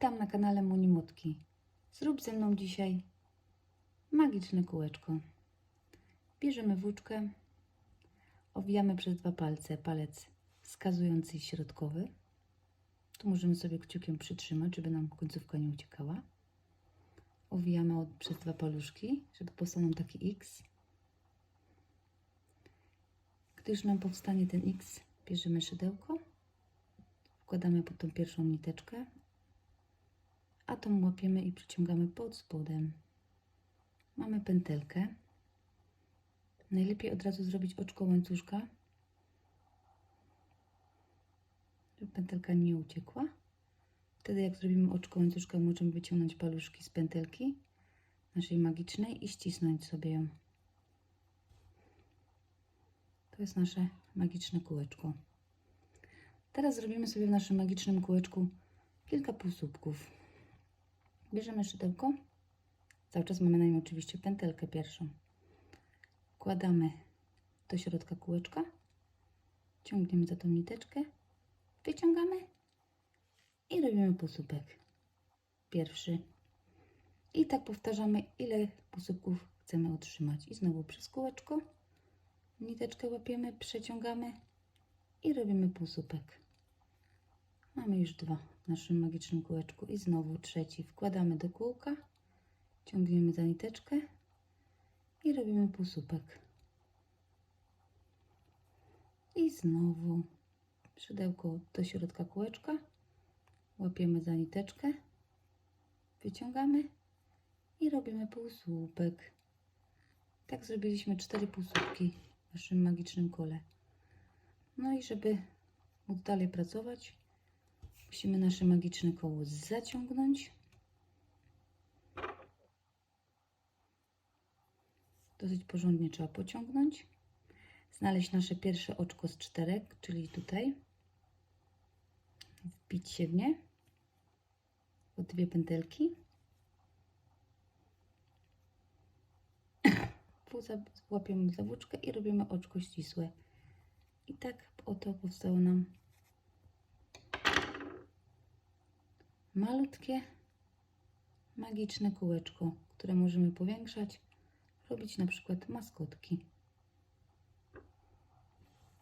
Witam na kanale Monimutki. Zrób ze mną dzisiaj magiczne kółeczko. Bierzemy włóczkę, owijamy przez dwa palce palec wskazujący i środkowy. Tu możemy sobie kciukiem przytrzymać, żeby nam końcówka nie uciekała. Owijamy przez dwa paluszki, żeby powstał nam taki X. Gdy już nam powstanie ten X, bierzemy szydełko, wkładamy pod tą pierwszą niteczkę, a tą łapiemy i przyciągamy pod spodem. Mamy pętelkę. Najlepiej od razu zrobić oczko łańcuszka, żeby pętelka nie uciekła. Wtedy jak zrobimy oczko łańcuszka, możemy wyciągnąć paluszki z pętelki naszej magicznej i ścisnąć sobie ją. To jest nasze magiczne kółeczko. Teraz zrobimy sobie w naszym magicznym kółeczku kilka półsłupków. Bierzemy szydełko. Cały czas mamy na nim oczywiście pętelkę pierwszą. Wkładamy do środka kółeczka. Ciągniemy za tą niteczkę. Wyciągamy i robimy półsłupek. Pierwszy. I tak powtarzamy, ile półsłupków chcemy otrzymać. I znowu przez kółeczko. Niteczkę łapiemy, przeciągamy i robimy półsłupek. Mamy już dwa w naszym magicznym kółeczku. I znowu trzeci. Wkładamy do kółka, ciągniemy za niteczkę i robimy półsłupek. I znowu szydełko do środka kółeczka, łapiemy za niteczkę, wyciągamy i robimy półsłupek. Tak zrobiliśmy cztery półsłupki w naszym magicznym kole. No i żeby móc dalej pracować, musimy nasze magiczne koło zaciągnąć. Dosyć porządnie trzeba pociągnąć. Znaleźć nasze pierwsze oczko z czterech, czyli tutaj. Wbić się w nie. O dwie pętelki. Łapiemy za włóczkę i robimy oczko ścisłe. I tak oto powstało nam malutkie, magiczne kółeczko, które możemy powiększać, robić na przykład maskotki.